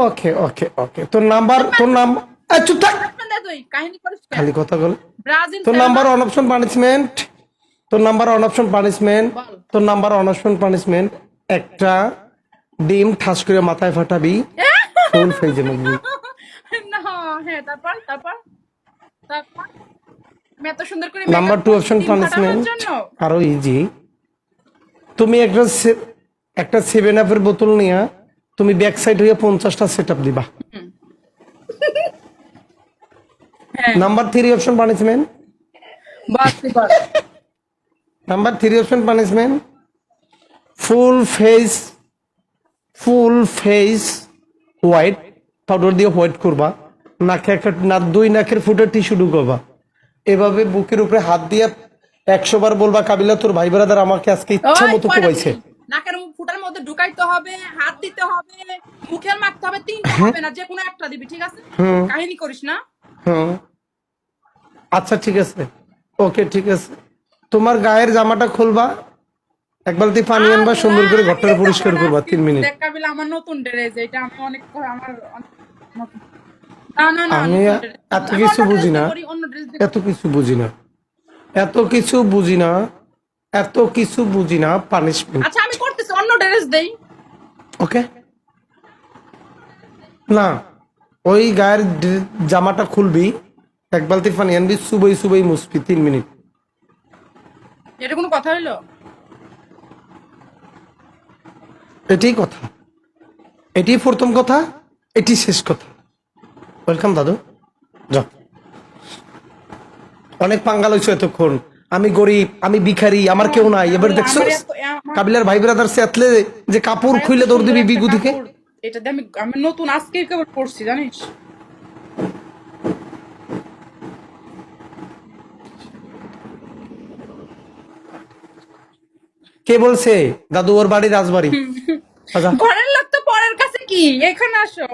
ওকে ওকে ওকে তোর নাম্বার তোর নাম চুপ থাক? খালি কথা বল। তোর নাম্বার অন অপশন পানিশমেন্ট তোর নাম্বার অন অপশন পানিশমেন্ট তোর নাম্বার অন অপশন পানিশমেন্ট একটা ডিম ঠাস করে মাথায় ফাটাবি। ফুল ফেজে মারবি না হ্যাঁ তারপর তারপর নাম্বার টু অপশন পানিশমেন্ট আরও ইজি তুমি একটা একটা সেভেন আপের বোতল নিয়ে তুমি ব্যাক সাইড হয়ে পঞ্চাশটা সেট আপ দিবা number three option punishment. Number three option punishment full face full face white powder দিয়ে হোয়াইট করবা। নাকে একটা না দুই নাকের ফুটে টিস্যু ঢুকবা। এভাবে বুকের উপরে হাত দিয়ে একশো বার বলবা কাবিলা তোর ভাই ব্রাদার আমাকে আজকে ইচ্ছা মতো কোবাইছে দিবি? নাকের মুখ ফুটার মধ্যে ঢুকাইতে হবে হাত দিতে হবে মুখের মারতে হবে তিনটা। হবে না যে কোনো একটা দিবি ঠিক আছে? কাহিনী করিস না। হুম। আচ্ছা ঠিক আছে। ওকে ঠিক আছে। তোমার গায়ের জামাটা খুলবা। এক বালতি পানি আনবা সুন্দর করে ঘরটা পরিষ্কার করবা তিন মিনিট। দেখ কাবিলা আমার নতুন ড্রেস এটা আমি অনেক আমার না না না আমি এত কিছু বুঝি না। এত কিছু বুঝি না। এত কিছু বুঝি না। এত কিছু বুঝি না পানিশমেন্ট ড্রেস দেই। ওকে না ওই গায়ের জামাটা খুলবি এক বালতি পানি আনবি সুবই সুবই মুসবি তিন মিনিট। এটা কোনো কথা হইল? এটাই কথা। এটাই প্রথম কথা এটি শেষ কথা। ওয়েলকাম দাদু। যাও। অনেক পাঙ্গাল হয়েছে এতক্ষণ। আমি গরিব আমি ভিখারি আমার কেউ নাই। এবার দেখছ কাবিলার ভাই ব্রাদার সেতলে যে কাপড় খুইলে দৌড় দিবি বিগু থেকে এটা আমি আমি নতুন আজকে কেবল পড়ছি জানিস? কে বলছে? দাদু ওর বাড়ি রাজবাড়ি। আচ্ছা। ঘরের লোক তো পরের কাছে কি? এখানে আসো।